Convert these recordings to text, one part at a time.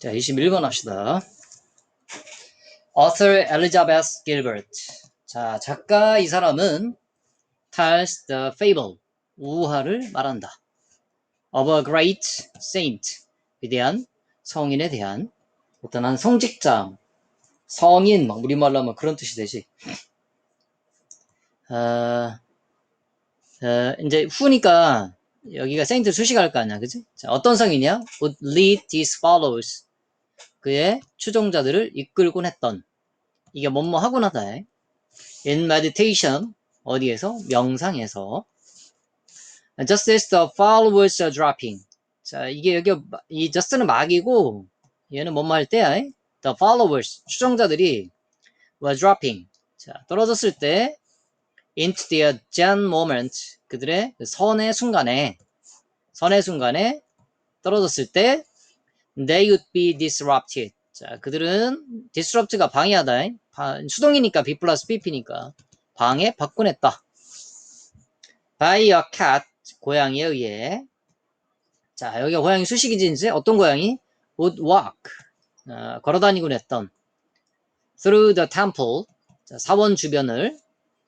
자, 21번 합시다. Author Elizabeth Gilbert. 자, 작가 이 사람은 tells the fable, 우화를 말한다. of a great saint, 위대한 성인에 대한 어떤 한 성직자, 성인, 막 우리말로 하면 그런 뜻이 되지. 어, 어, 이제 후니까 여기가 세인트 수식할 거 아니야, 그지? 자, 어떤 성이냐? would lead his followers. 그의 추종자들을 이끌곤 했던. 이게 뭐뭐 하곤 하다. in meditation. 어디에서? 명상에서. just as the followers are dropping. 자, 이게 여기, 이 just는 막이고, 얘는 뭐뭐 할 때야. the followers. 추종자들이 were dropping. 자, 떨어졌을 때, into their Zen moment. 그들의 그 선의 순간에, 선의 순간에 떨어졌을 때, they would be disrupted. 자, 그들은 disrupt가 방해하다. 바- 수동이니까 B 플러스 BP니까 방해 했다. by a cat. 고양이에 의해. 자, 여기가 고양이 수식이지. 어떤 고양이? would walk. 어, 걸어다니곤 했던. through the temple. 자, 사원 주변을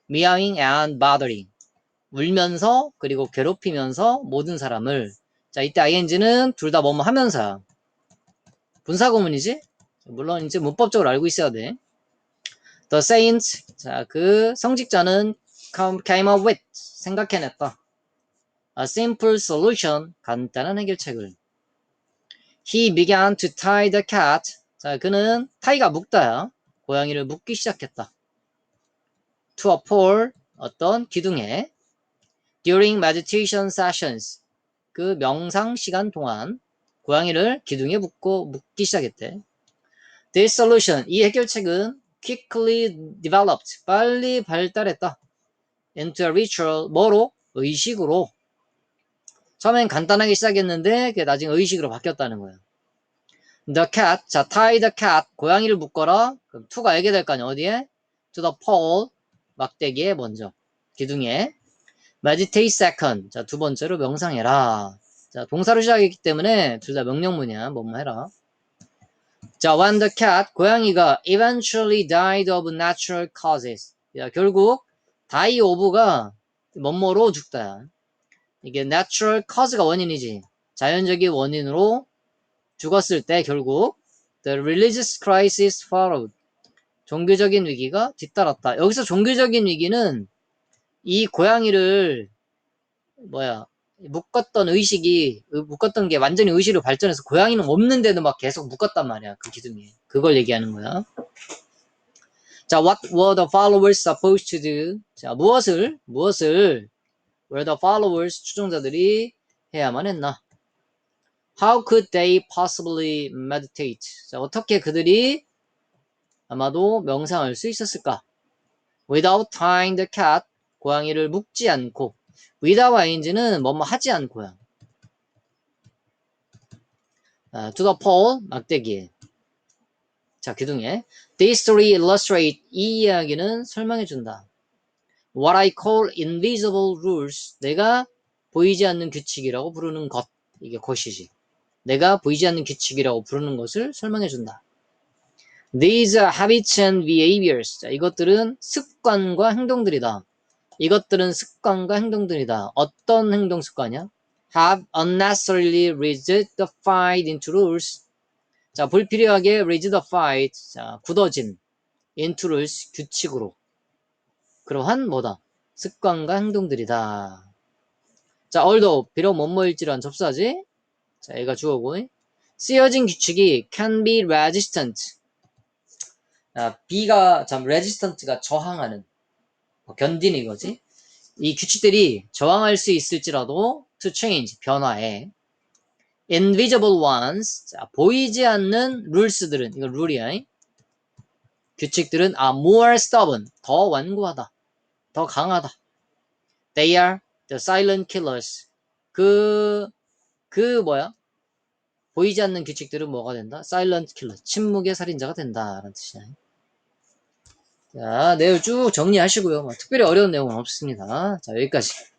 meowing and bothering. 울면서 그리고 괴롭히면서 모든 사람을 자 이때 ing는 둘 다 뭐뭐 하면서야 분사구문이지 물론 이제 문법적으로 알고 있어야 돼 the saint 자 그 성직자는 come- came up with 생각해냈다 a simple solution 간단한 해결책을 he began to tie the cat 자 그는 타이가 묶다야 고양이를 묶기 시작했다 to a pole 어떤 기둥에 during meditation sessions 그 명상 시간 동안 고양이를 기둥에 묶고 묶기 시작했대. This solution 이 해결책은 quickly developed 빨리 발달했다. into a ritual 뭐로 의식으로 처음엔 간단하게 시작했는데 그게 나중에 의식으로 바뀌었다는 거야. The cat 자 tie the cat 고양이를 묶어라. 그럼 to가 알게 될 거 아니야 어디에? to the pole 막대기에 먼저 기둥에 meditate second. 자, 두 번째로 명상해라. 자, 동사로 시작했기 때문에 둘 다 명령문이야. 뭐뭐 해라. 자, when the cat, 고양이가 eventually died of natural causes. 야, 결국 die of가 뭐뭐로 죽다야. 이게 natural cause가 원인이지. 자연적인 원인으로 죽었을 때 결국 the religious crisis followed. 종교적인 위기가 뒤따랐다. 여기서 종교적인 위기는 이 고양이를 뭐야 묶었던 의식이 의- 묶었던 게 완전히 의식으로 발전해서 고양이는 없는데도 막 계속 묶었단 말이야 그 기둥에. 그걸 얘기하는 거야. 자 what were the followers supposed to do? 자 무엇을 무엇을 were the followers 추종자들이 해야만 했나? How could they possibly meditate? 자 어떻게 그들이 아마도 명상할 수 있었을까? Without tying the cat 고양이를 묶지 않고 without ing는 뭐뭐 하지 않고요. 아, to the pole 막대기에 자 기둥에 These three illustrate 이 이야기는 설명해 준다. What I call invisible rules 내가 보이지 않는 규칙이라고 부르는 것 이게 것이지. 내가 보이지 않는 규칙이라고 부르는 것을 설명해 준다. These are habits and behaviors. 자, 이것들은 습관과 행동들이다. 이것들은 습관과 행동들이다. 어떤 행동 습관이야? Have unnecessarily rigidified into rules. 자, 불필요하게 rigidified. 자, 굳어진 into rules. 규칙으로. 그러한 뭐다? 습관과 행동들이다. 자, although 비록 뭐뭐일지란 접수하지. 자, 얘가 주어고. 쓰여진 규칙이 can be resistant. 아, B가 참 resistant가 저항하는 뭐 견디는 이거지. 이 규칙들이 저항할 수 있을지라도 to change 변화해. invisible ones 자, 보이지 않는 룰스들은 이거 룰이야. 규칙들은 are more stubborn 더 완고하다. 더 강하다. They are the silent killers. 그, 그 뭐야? 보이지 않는 규칙들은 뭐가 된다? silent killer. 침묵의 살인자가 된다라는 뜻이야. 자, 내용 쭉 정리하시고요. 뭐 특별히 어려운 내용은 없습니다. 자, 여기까지.